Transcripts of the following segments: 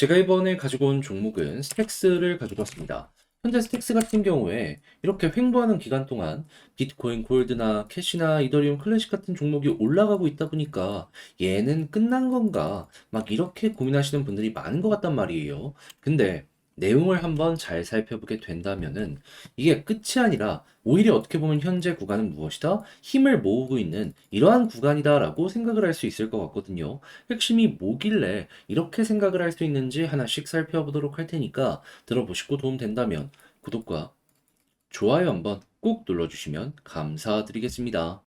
제가 이번에 가지고 온 종목은 스택스를 가지고 왔습니다. 현재 스택스 같은 경우에 이렇게 횡보하는 기간 동안 비트코인 골드나 캐시나 이더리움 클래식 같은 종목이 올라가고 있다 보니까 얘는 끝난 건가 막 이렇게 고민하시는 분들이 많은 것 같단 말이에요. 근데 내용을 한번 잘 살펴보게 된다면은 이게 끝이 아니라 오히려 어떻게 보면 현재 구간은 무엇이다? 힘을 모으고 있는 이러한 구간이다라고 생각을 할 수 있을 것 같거든요. 핵심이 뭐길래 이렇게 생각을 할 수 있는지 하나씩 살펴보도록 할 테니까 들어보시고 도움 된다면 구독과 좋아요 한번 꼭 눌러주시면 감사드리겠습니다.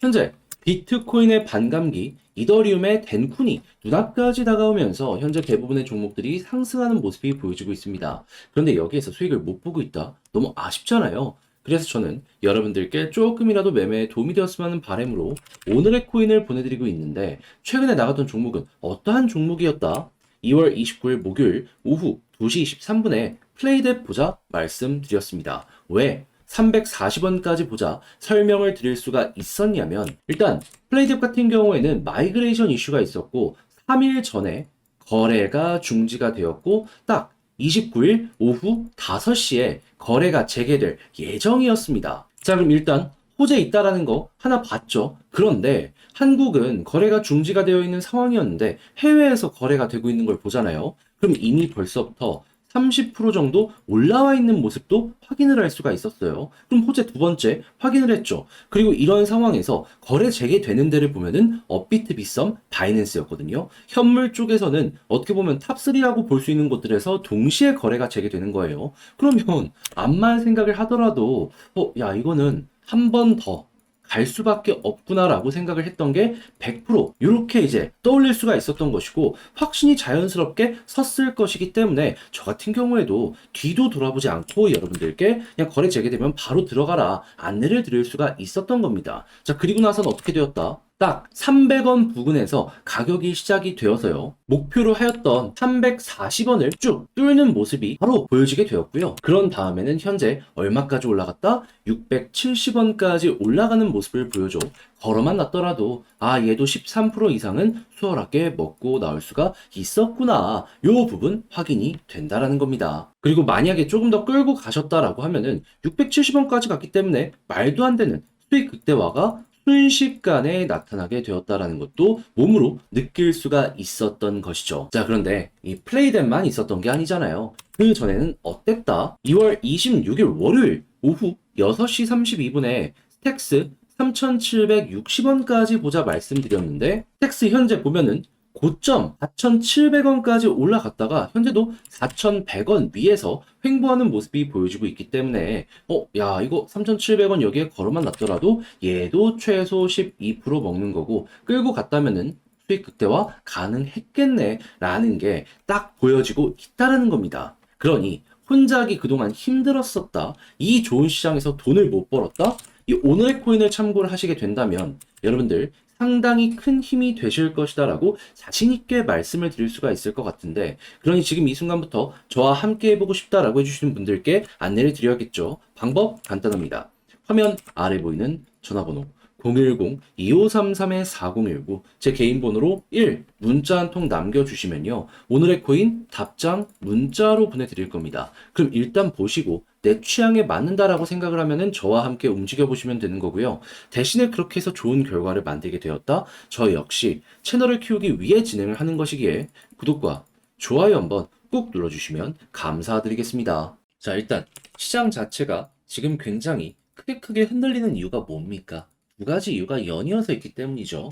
현재 비트코인의 반감기, 이더리움의 덴쿤이 눈앞까지 다가오면서 현재 대부분의 종목들이 상승하는 모습이 보여지고 있습니다. 그런데 여기에서 수익을 못 보고 있다? 너무 아쉽잖아요. 그래서 저는 여러분들께 조금이라도 매매에 도움이 되었으면 하는 바람으로 오늘의 코인을 보내드리고 있는데 최근에 나갔던 종목은 어떠한 종목이었다? 2월 29일 목요일 오후 2시 23분에 플레이댓 보자 말씀드렸습니다. 왜 340원까지 보자 설명을 드릴 수가 있었냐면 일단 플레이뎁 같은 경우에는 마이그레이션 이슈가 있었고 3일 전에 거래가 중지가 되었고 딱 29일 오후 5시에 거래가 재개될 예정이었습니다. 자 그럼 일단 호재 있다라는 거 하나 봤죠. 그런데 한국은 거래가 중지가 되어 있는 상황이었는데 해외에서 거래가 되고 있는 걸 보잖아요. 그럼 이미 벌써부터 30% 정도 올라와 있는 모습도 확인을 할 수가 있었어요. 그럼 호재 두 번째 확인을 했죠. 그리고 이런 상황에서 거래 재개되는 데를 보면은 업비트 비썸 바이낸스였거든요. 현물 쪽에서는 어떻게 보면 탑3라고 볼 수 있는 곳들에서 동시에 거래가 재개되는 거예요. 그러면 암만 생각을 하더라도 어, 야 이거는 한 번 더 갈 수밖에 없구나라고 생각을 했던 게 100% 이렇게 이제 떠올릴 수가 있었던 것이고 확신이 자연스럽게 섰을 것이기 때문에 저 같은 경우에도 뒤도 돌아보지 않고 여러분들께 그냥 거래 재개되면 바로 들어가라 안내를 드릴 수가 있었던 겁니다. 자 그리고 나서는 어떻게 되었다? 딱 300원 부근에서 가격이 시작이 되어서요. 목표로 하였던 340원을 쭉 뚫는 모습이 바로 보여지게 되었고요. 그런 다음에는 현재 얼마까지 올라갔다? 670원까지 올라가는 모습을 보여줘. 걸어만 놨더라도 아 얘도 13% 이상은 수월하게 먹고 나올 수가 있었구나. 요 부분 확인이 된다라는 겁니다. 그리고 만약에 조금 더 끌고 가셨다라고 하면은 670원까지 갔기 때문에 말도 안 되는 수익 극대화가 순식간에 나타나게 되었다라는 것도 몸으로 느낄 수가 있었던 것이죠. 자, 그런데 이 플레이댓만 있었던 게 아니잖아요. 그 전에는 어땠다? 2월 26일 월요일 오후 6시 32분에 스택스 3,760원까지 보자 말씀드렸는데 스택스 현재 보면은 고점 4,700원까지 올라갔다가 현재도 4,100원 위에서 횡보하는 모습이 보여지고 있기 때문에 어, 야, 이거 3,700원 여기에 걸어만 놨더라도 얘도 최소 12% 먹는 거고 끌고 갔다면은 수익 극대화 가능했겠네 라는 게 딱 보여지고 있다라는 겁니다. 그러니 혼자기 그동안 힘들었었다. 이 좋은 시장에서 돈을 못 벌었다. 이 오늘의 코인을 참고를 하시게 된다면 여러분들 상당히 큰 힘이 되실 것이다라고 자신있게 말씀을 드릴 수가 있을 것 같은데, 그러니 지금 이 순간부터 저와 함께 해보고 싶다라고 해주시는 분들께 안내를 드려야겠죠. 방법 간단합니다. 화면 아래 보이는 전화번호 010-2533-4019 제 개인 번호로 1 문자 한 통 남겨주시면요. 오늘의 코인 답장 문자로 보내드릴 겁니다. 그럼 일단 보시고 내 취향에 맞는다라고 생각을 하면은 저와 함께 움직여 보시면 되는 거고요. 대신에 그렇게 해서 좋은 결과를 만들게 되었다. 저 역시 채널을 키우기 위해 진행을 하는 것이기에 구독과 좋아요 한번 꾹 눌러주시면 감사드리겠습니다. 자, 일단 시장 자체가 지금 굉장히 크게 크게 흔들리는 이유가 뭡니까? 두 가지 이유가 연이어서 있기 때문이죠.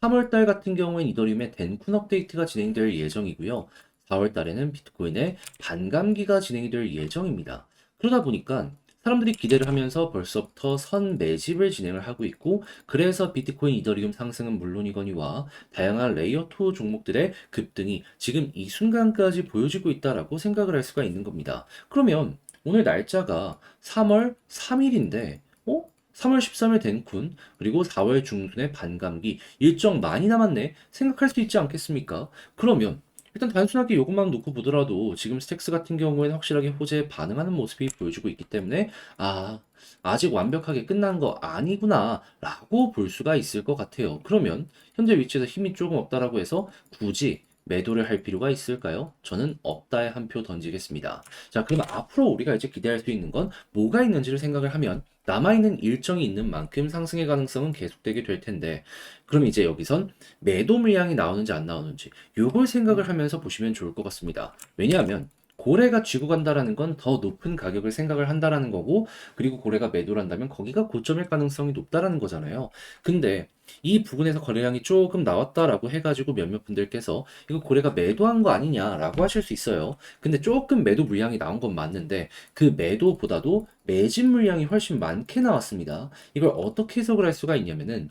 3월달 같은 경우엔 이더리움의 덴쿤 업데이트가 진행될 예정이고요. 4월달에는 비트코인의 반감기가 진행이 될 예정입니다. 그러다 보니까 사람들이 기대를 하면서 벌써부터 선 매집을 진행을 하고 있고 그래서 비트코인 이더리움 상승은 물론이거니와 다양한 레이어 2 종목들의 급등이 지금 이 순간까지 보여지고 있다라고 생각을 할 수가 있는 겁니다. 그러면 오늘 날짜가 3월 3일인데 어? 3월 13일 덴쿤 그리고 4월 중순에 반감기 일정 많이 남았네 생각할 수 있지 않겠습니까? 그러면 일단 단순하게 요것만 놓고 보더라도 지금 스택스 같은 경우에는 확실하게 호재에 반응하는 모습이 보여지고 있기 때문에 아 아직 완벽하게 끝난 거 아니구나 라고 볼 수가 있을 것 같아요. 그러면 현재 위치에서 힘이 조금 없다라고 해서 굳이 매도를 할 필요가 있을까요? 저는 없다에 한 표 던지겠습니다. 자, 그러면 앞으로 우리가 이제 기대할 수 있는 건 뭐가 있는지를 생각을 하면 남아있는 일정이 있는 만큼 상승의 가능성은 계속되게 될 텐데, 그럼 이제 여기선 매도 물량이 나오는지 안 나오는지, 요걸 생각을 하면서 보시면 좋을 것 같습니다. 왜냐하면 고래가 쥐고 간다라는 건 더 높은 가격을 생각을 한다라는 거고, 그리고 고래가 매도를 한다면 거기가 고점일 가능성이 높다라는 거잖아요. 근데 이 부분에서 거래량이 조금 나왔다라고 해가지고 몇몇 분들께서 이거 고래가 매도한 거 아니냐라고 하실 수 있어요. 근데 조금 매도 물량이 나온 건 맞는데 그 매도보다도 매진 물량이 훨씬 많게 나왔습니다. 이걸 어떻게 해석을 할 수가 있냐면은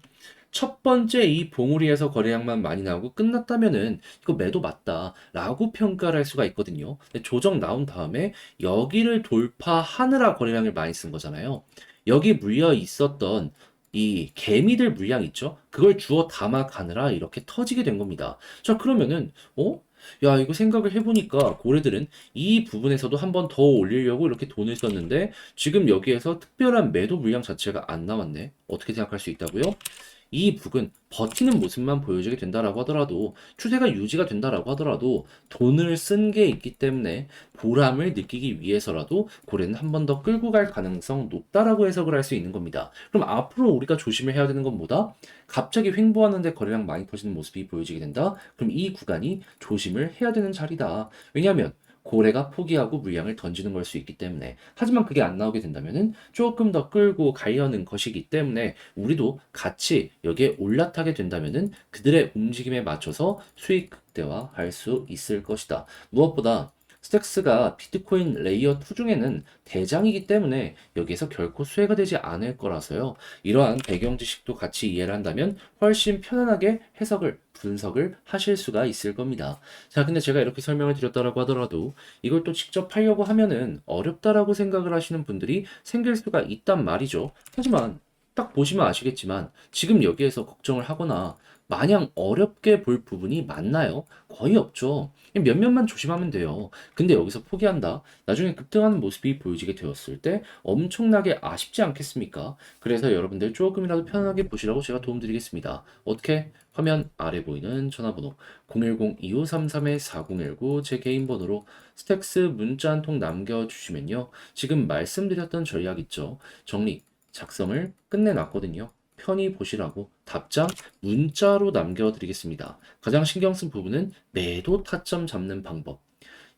첫 번째 이 봉우리에서 거래량만 많이 나오고 끝났다면은 이거 매도 맞다라고 평가를 할 수가 있거든요. 조정 나온 다음에 여기를 돌파하느라 거래량을 많이 쓴 거잖아요. 여기 물려 있었던 이 개미들 물량 있죠? 그걸 주워 담아 가느라 이렇게 터지게 된 겁니다. 자, 그러면은, 어? 야, 이거 생각을 해보니까 고래들은 이 부분에서도 한 번 더 올리려고 이렇게 돈을 썼는데 지금 여기에서 특별한 매도 물량 자체가 안 나왔네. 어떻게 생각할 수 있다고요? 이 북은 버티는 모습만 보여주게 된다라고 하더라도 추세가 유지가 된다라고 하더라도 돈을 쓴 게 있기 때문에 보람을 느끼기 위해서라도 고래는 한 번 더 끌고 갈 가능성 높다라고 해석을 할 수 있는 겁니다. 그럼 앞으로 우리가 조심을 해야 되는 건 뭐다? 갑자기 횡보하는데 거래량 많이 터지는 모습이 보여지게 된다? 그럼 이 구간이 조심을 해야 되는 자리다. 왜냐하면 고래가 포기하고 물량을 던지는 걸 수 있기 때문에 하지만 그게 안 나오게 된다면은 조금 더 끌고 가려는 것이기 때문에 우리도 같이 여기에 올라타게 된다면은 그들의 움직임에 맞춰서 수익 극대화할 수 있을 것이다. 무엇보다 스택스가 비트코인 레이어 2 중에는 대장이기 때문에 여기에서 결코 수혜가 되지 않을 거라서요. 이러한 배경 지식도 같이 이해를 한다면 훨씬 편안하게 해석을 분석을 하실 수가 있을 겁니다. 자, 근데 제가 이렇게 설명을 드렸다라고 하더라도 이걸 또 직접 하려고 하면은 어렵다라고 생각을 하시는 분들이 생길 수가 있단 말이죠. 하지만 딱 보시면 아시겠지만 지금 여기에서 걱정을 하거나 마냥 어렵게 볼 부분이 많나요? 거의 없죠. 몇몇만 조심하면 돼요. 근데 여기서 포기한다. 나중에 급등하는 모습이 보여지게 되었을 때 엄청나게 아쉽지 않겠습니까? 그래서 여러분들 조금이라도 편하게 보시라고 제가 도움드리겠습니다. 어떻게? 화면 아래 보이는 전화번호 010-2533-4019 제 개인 번호로 스택스 문자 한 통 남겨주시면요. 지금 말씀드렸던 전략 있죠. 정리, 작성을 끝내놨거든요. 편히 보시라고 답장 문자로 남겨드리겠습니다. 가장 신경 쓴 부분은 매도 타점 잡는 방법.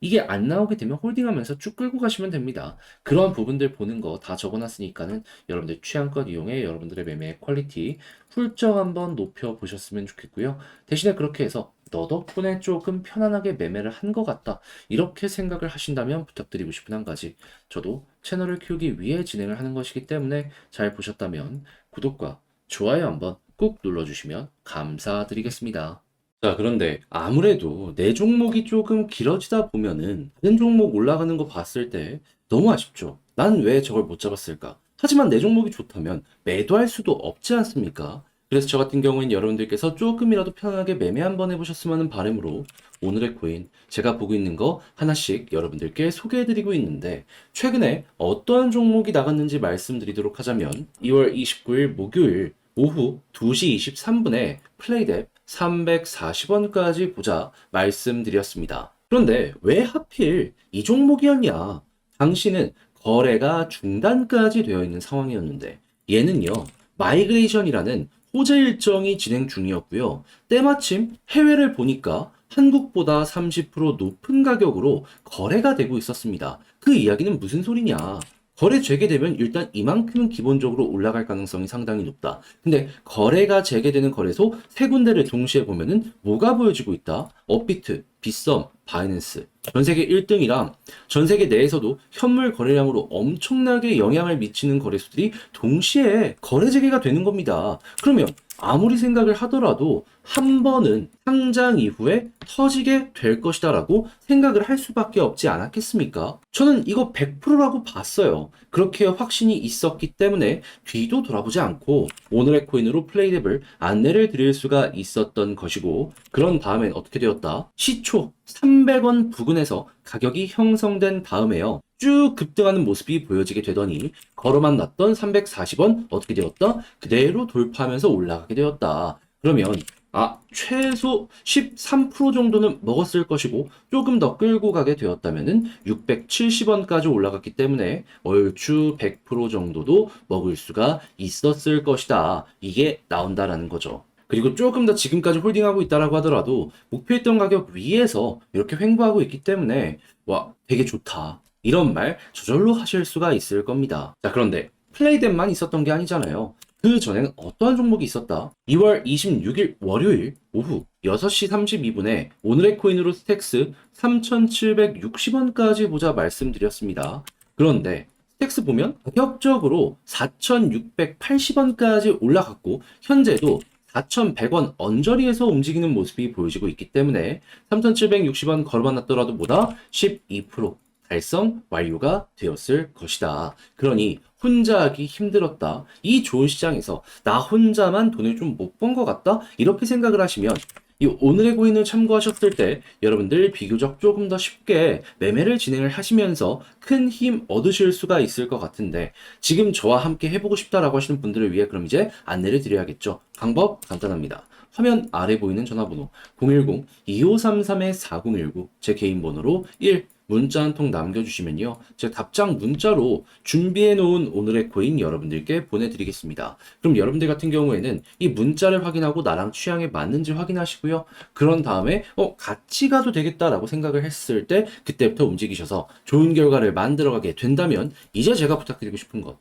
이게 안 나오게 되면 홀딩하면서 쭉 끌고 가시면 됩니다. 그런 부분들 보는 거 다 적어놨으니까는 여러분들 취향껏 이용해 여러분들의 매매 퀄리티 훌쩍 한번 높여 보셨으면 좋겠고요. 대신에 그렇게 해서 너 덕분에 조금 편안하게 매매를 한 것 같다. 이렇게 생각을 하신다면 부탁드리고 싶은 한 가지. 저도 채널을 키우기 위해 진행을 하는 것이기 때문에 잘 보셨다면 구독과 좋아요 한번 꾹 눌러주시면 감사드리겠습니다. 자, 그런데 아무래도 내 종목이 조금 길어지다 보면은 다른 종목 올라가는 거 봤을 때 너무 아쉽죠. 난 왜 저걸 못 잡았을까? 하지만 내 종목이 좋다면 매도할 수도 없지 않습니까? 그래서 저 같은 경우엔 여러분들께서 조금이라도 편하게 매매 한번 해보셨으면 하는 바람으로 오늘의 코인 제가 보고 있는 거 하나씩 여러분들께 소개해드리고 있는데 최근에 어떠한 종목이 나갔는지 말씀드리도록 하자면 2월 29일 목요일 오후 2시 23분에 플레이뎁 340원까지 보자 말씀드렸습니다. 그런데 왜 하필 이 종목이었냐? 당시는 거래가 중단까지 되어 있는 상황이었는데 얘는요 마이그레이션이라는 호재 일정이 진행 중이었고요. 때마침 해외를 보니까 한국보다 30% 높은 가격으로 거래가 되고 있었습니다. 그 이야기는 무슨 소리냐? 거래 재개되면 일단 이만큼은 기본적으로 올라갈 가능성이 상당히 높다. 근데 거래가 재개되는 거래소 세 군데를 동시에 보면은 뭐가 보여지고 있다? 업비트, 빗썸, 바이낸스. 전 세계 1등이랑 전 세계 내에서도 현물 거래량으로 엄청나게 영향을 미치는 거래소들이 동시에 거래 재개가 되는 겁니다. 그러면 아무리 생각을 하더라도 한 번은 상장 이후에 터지게 될 것이다라고 생각을 할 수밖에 없지 않았겠습니까? 저는 이거 100%라고 봤어요. 그렇게 확신이 있었기 때문에 뒤도 돌아보지 않고 오늘의 코인으로 플레이랩을 안내를 드릴 수가 있었던 것이고 그런 다음엔 어떻게 되었다? 시초 300원 부근 에서 가격이 형성된 다음에요. 쭉 급등하는 모습이 보여지게 되더니 걸어만 났던 340원 어떻게 되었다? 그대로 돌파하면서 올라가게 되었다. 그러면 아, 최소 13% 정도는 먹었을 것이고 조금 더 끌고 가게 되었다면은 670원까지 올라갔기 때문에 얼추 100% 정도도 먹을 수가 있었을 것이다. 이게 나온다라는 거죠. 그리고 조금 더 지금까지 홀딩하고 있다라고 하더라도 목표했던 가격 위에서 이렇게 횡보하고 있기 때문에 와, 되게 좋다. 이런 말 저절로 하실 수가 있을 겁니다. 자, 그런데 플레이된만 있었던 게 아니잖아요. 그 전에는 어떠한 종목이 있었다? 2월 26일 월요일 오후 6시 32분에 오늘의 코인으로 스택스 3,760원까지 보자 말씀드렸습니다. 그런데 스택스 보면 가격적으로 4,680원까지 올라갔고 현재도 4,100원 언저리에서 움직이는 모습이 보여지고 있기 때문에 3,760원 걸어봤더라도 보다 12% 달성 완료가 되었을 것이다. 그러니 혼자 하기 힘들었다. 이 좋은 시장에서 나 혼자만 돈을 좀 못 번 것 같다? 이렇게 생각을 하시면 이 오늘의 고인을 참고하셨을 때 여러분들 비교적 조금 더 쉽게 매매를 진행을 하시면서 큰 힘 얻으실 수가 있을 것 같은데 지금 저와 함께 해보고 싶다라고 하시는 분들을 위해 그럼 이제 안내를 드려야겠죠. 방법 간단합니다. 화면 아래 보이는 전화번호 010-2533-4019 제 개인 번호로 1 문자 한 통 남겨주시면요. 제가 답장 문자로 준비해 놓은 오늘의 코인 여러분들께 보내드리겠습니다. 그럼 여러분들 같은 경우에는 이 문자를 확인하고 나랑 취향에 맞는지 확인하시고요. 그런 다음에 어 같이 가도 되겠다라고 생각을 했을 때 그때부터 움직이셔서 좋은 결과를 만들어가게 된다면 이제 제가 부탁드리고 싶은 것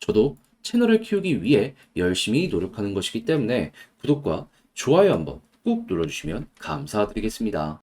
저도 채널을 키우기 위해 열심히 노력하는 것이기 때문에 구독과 좋아요 한번 꾹 눌러주시면 감사드리겠습니다.